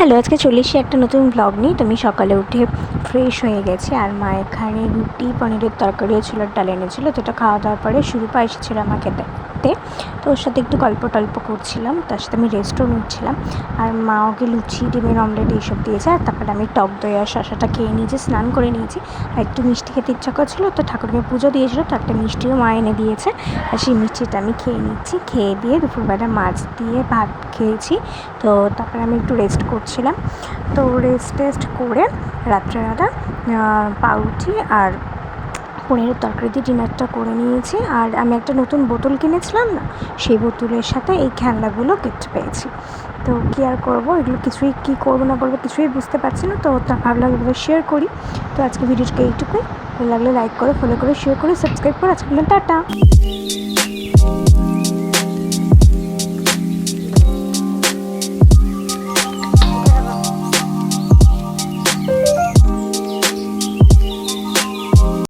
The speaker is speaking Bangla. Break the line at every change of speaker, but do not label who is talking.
হ্যালো, আজকে চল্লিশে একটা নতুন ব্লগ নিই তুমি সকালে উঠে ফ্রেশ হয়ে গেছি। আর মা এখানে রুটি, পনিরের তরকারিও ছিল, ডাল এনেছিলো, তো এটা খাওয়া দাওয়ার পরে শুরু শুরুপা এসেছিল আমাকে দেখতে তো ওর সাথে একটু গল্প টল্প করছিলাম তার সাথে আমি রেস্টও নিচ্ছিলাম। আর মা ওকে লুচি ডিমের অমলেট এইসব দিয়েছে আর তারপরে আমি টক দই আর শশাটা খেয়ে নিয়েছি স্নান করে নিয়েছি। আর একটু মিষ্টি খেতে ইচ্ছা করছিল তো ঠাকুরকে পুজো দিয়েছিলো তো একটা মিষ্টিও মা এনে দিয়েছে। আর সেই মিষ্টিটা আমি খেয়ে নিচ্ছি খেয়ে দিয়ে দুপুরবেলা মাছ দিয়ে ভাত খেয়েছি। তো তারপরে আমি একটু রেস্ট করছিলাম। তো রেস্ট টেস্ট করে রাত্রেবেলা আহ, পাউরুটি আর পনিরের তরকারি দিয়ে ডিনারটা করে নিয়েছি। আর আমি একটা নতুন বোতল কিনেছিলাম না, সেই বোতলের সাথে এই খেলনাগুলো কেটে পেয়েছি। তো কী আর করব? এগুলো কিছুই কী করব না করব কিছুই বুঝতে পারছি না। তো তা ভাবলাম এগুলো শেয়ার করি। তো আজকে ভিডিওটাকে এইটুকুই। ভালো লাগলে লাইক করে ফলো করে শেয়ার করে সাবস্ক্রাইব করে। আজকে টাটা।